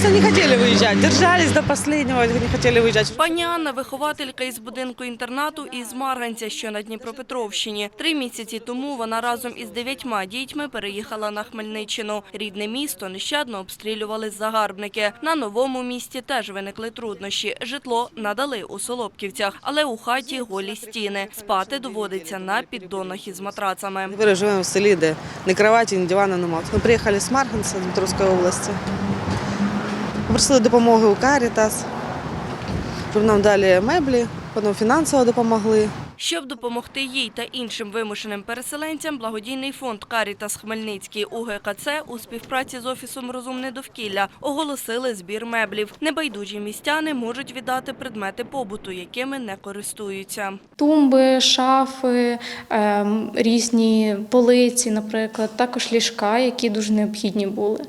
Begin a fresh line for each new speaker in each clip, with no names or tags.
Просто не хотели выезжать, держались до последнего, не хотели выезжать.
Пані Анна – вихователька із будинку-інтернату із Марганця, що на Дніпропетровщині. Три місяці тому вона разом із дев'ятьма дітьми переїхала на Хмельниччину. Рідне місто нещадно обстрілювали загарбники. На новому місті теж виникли труднощі. Житло надали у Солопківцях, але у хаті голі стіни. Спати доводиться на піддонах із матрацами.
Тепер живемо в селі, де ні кроваті, ні дивана немає. Ми приїхали з Марганця, Дмитровської області. Попросили допомоги у Карітас, щоб нам дали меблі, потім фінансово допомогли.
Щоб допомогти їй та іншим вимушеним переселенцям, благодійний фонд «Карітас Хмельницький» УГКЦ у співпраці з Офісом «Розумне довкілля» оголосили збір меблів. Небайдужі містяни можуть віддати предмети побуту, якими не користуються.
Тумби, шафи, ем, різні полиці, наприклад, також ліжка, які дуже необхідні були.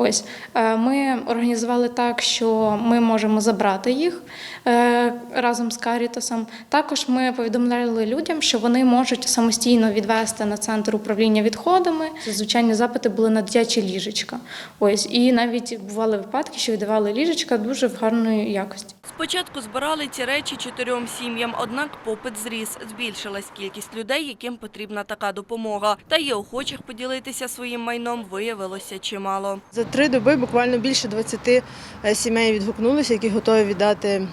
Ось е, ми організували так, що ми можемо забрати їх е, разом з Карітасом. Також ми повідомляли людям, що вони можуть самостійно відвести на центр управління відходами. Звичайні запити були на дитячі ліжечка. Ось і навіть бували випадки, що віддавали ліжечка дуже в гарної якості.
Спочатку збирали ці речі чотирьом сім'ям, однак попит зріс. Збільшилась кількість людей, яким потрібна така допомога. Та є охочих поділитися своїм майном виявилося чимало.
За три доби буквально більше 20 сімей відгукнулися, які готові віддати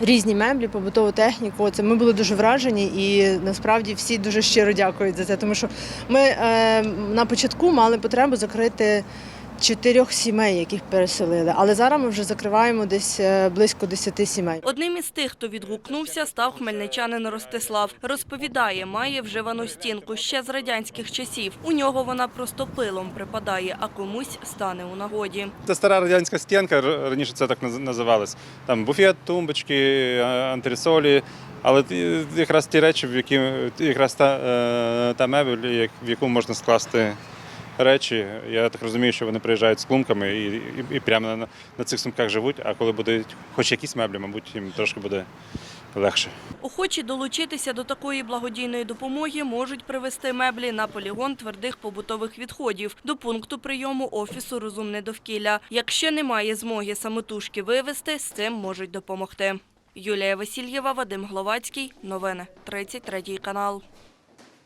різні меблі, побутову техніку. Це ми були дуже вражені, і насправді всі дуже щиро дякують за це. Тому що ми е, на початку мали потребу закрити чотирьох сімей, яких переселили. Але зараз ми вже закриваємо десь е, близько 10 сімей.
Одним із тих, хто відгукнувся, став хмельничанин Ростислав. Розповідає, має вживану стінку ще з радянських часів. У нього вона просто пилом припадає, а комусь стане у нагоді.
Це стара радянська стінка, раніше це так наз- називалось. Там буфет, тумбочки, антресолі. Але якраз ті речі, в які якраз та, е, та мебель, як- в яку можна скласти речі. Я так розумію, що вони приїжджають з клумками і, і, і прямо на, на цих сумках живуть. А коли будуть хоч якісь меблі, мабуть, їм трошки буде легше.
Охочі долучитися до такої благодійної допомоги можуть привезти меблі на полігон твердих побутових відходів до пункту прийому Офісу «Розумне довкілля». Якщо немає змоги самотужки вивезти, з цим можуть допомогти. Юлія Васильєва, Вадим Гловацький. Новини. 33 канал.